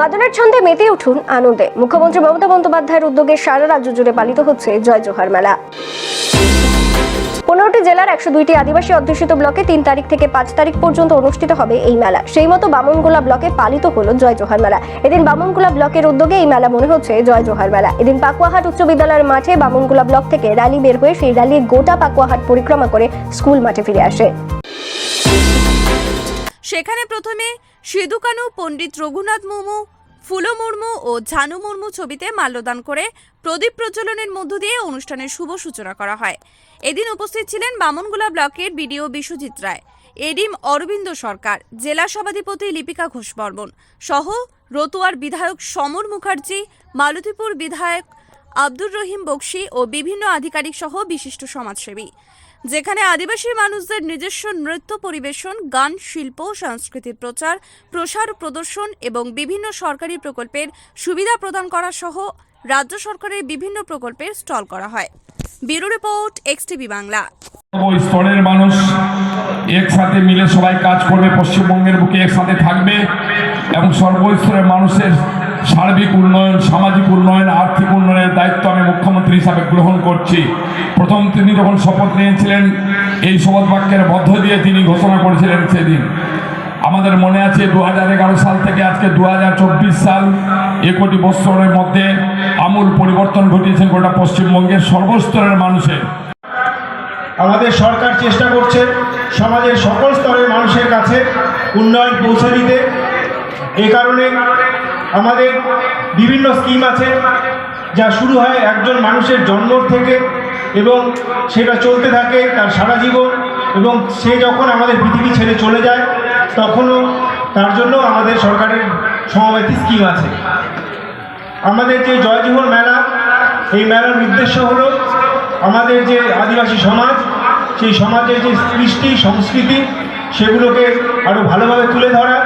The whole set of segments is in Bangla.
মাদনের ছন্দে মেতে উঠুন আনন্দে। মুখ্যমন্ত্রী মমতা বন্দ্যোপাধ্যায়ের উদ্যোগে সারা রাজ্য জুড়ে পালিত হচ্ছে জয় জোহার মেলা। পনেরোটি জেলার একশো দুইটি আদিবাসী অধ্যুষিত ব্লকে তিন তারিখ থেকে পাঁচ তারিখ পর্যন্ত অনুষ্ঠিত হবে এই মেলা। সেই মতো বামনগোলা ব্লকে পালিত হলো জয় জোহার মেলা। এদিন বামনগোলা ব্লকের উদ্যোগে এই মেলা মনে হচ্ছে জয় জোহার মেলা। এদিন পাকুয়াহাট উচ্চ বিদ্যালয়ের মাঠে বামনগোলা ব্লক থেকে র্যালি বের হয়ে সেই র্যালি গোটা পাকুয়াহাট পরিক্রমা করে স্কুল মাঠে ফিরে আসে। সেখানে প্রথমে সিধু কানু পণ্ডিত রঘুনাথ মুর্মু, ফুলো মুর্মু ও ঝানু মুর্মু ছবিতে মাল্যদান করে প্রদীপ প্রজ্বলনের মধ্য দিয়ে অনুষ্ঠানের শুভ সূচনা করা হয়। এদিন উপস্থিত ছিলেন বামনগুলা ব্লকের বিডিও বিশ্বজিৎ রায়, এডিম অরবিন্দ সরকার, জেলা সভাধিপতি লিপিকা ঘোষ বর্মন সহ রতুয়ার বিধায়ক সমর মুখার্জি, মালতীপুর বিধায়ক আব্দুর রহিম বক্সি ও বিভিন্ন আধিকারিক সহ বিশিষ্ট সমাজসেবী। যেখানে আদিবাসী মানুষদের নিজস্ব নৃত্য পরিবেশন, গান, শিল্প সংস্কৃতির প্রচার, প্রসার প্রদর্শন এবং বিভিন্ন সরকারি প্রকল্পের সুবিধা প্রদান করা সহ রাজ্য সরকারের বিভিন্ন প্রকল্পের স্টল করা হয়। Bureau report XTV Bangla. স্তরের মানুষ একসাথে মিলে সবাই কাজ করবে, পশ্চিমবঙ্গের বুকে একসাথে থাকবে এবং সর্বস্তরের মানুষের সার্বিক উন্নয়ন, সামাজিক উন্নয়ন, আর্থিক মুখ্যমন্ত্রী হিসাবে গ্রহণ করছি। প্রথম তিনি যখন শপথ নিয়েছিলেন, এই শপথ বাক্যের মধ্য দিয়ে তিনি ঘোষণা করেছিলেন সেদিন। আমাদের মনে আছে দু হাজার এগারো সাল থেকে আজকে দুহাজার চব্বিশ সাল, এ কোটি বছরের মধ্যে আমূল পরিবর্তন ঘটিয়েছেন গোটা পশ্চিমবঙ্গের সর্বস্তরের মানুষের আমাদের সরকার চেষ্টা করছে সমাজের সকল স্তরের মানুষের কাছে উন্নয়ন পৌঁছে দিতে। এ কারণে আমাদের বিভিন্ন স্কিম আছে। যা শুরু হয় একজন মানুষের জন্ম থেকে এবং সেটা চলতে থাকে তার সারা জীবন এবং সে যখন আমাদের পৃথিবী ছেড়ে চলে যায়, তখনও তার জন্য আমাদের সরকারের সমাবেতি স্কিম আছে। আমাদের যে জয়জীবন মেলা, এই মেলার উদ্দেশ্য হলো আমাদের যে আদিবাসী সমাজ, সেই সমাজের যে কৃষ্টি সংস্কৃতি, সেগুলোকে আরও ভালোভাবে তুলে ধরা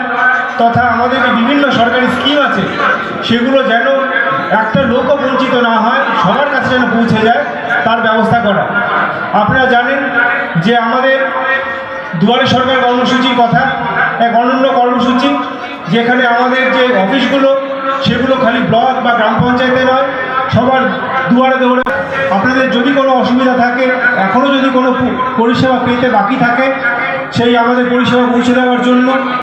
তথা আমাদের যে বিভিন্ন সরকারি স্কিম আছে, সেগুলো যেন একটা লোকও সবার কাছে যেন পৌঁছে যায়, তার ব্যবস্থা করা। আপনারা জানেন যে আমাদের দুয়ারে সরকার কর্মসূচির কথা, এক অনন্য কর্মসূচি, যেখানে আমাদের যে অফিসগুলো, সেগুলো খালি ব্লক বা গ্রাম পঞ্চায়েতে নয়, সবার দুয়ারে দুয়ারে আপনাদের যদি কোনো অসুবিধা থাকে এখনও যদি কোনো পরিষেবা পেতে বাকি থাকে, সেই আমাদের পরিষেবা পৌঁছে দেওয়ার জন্য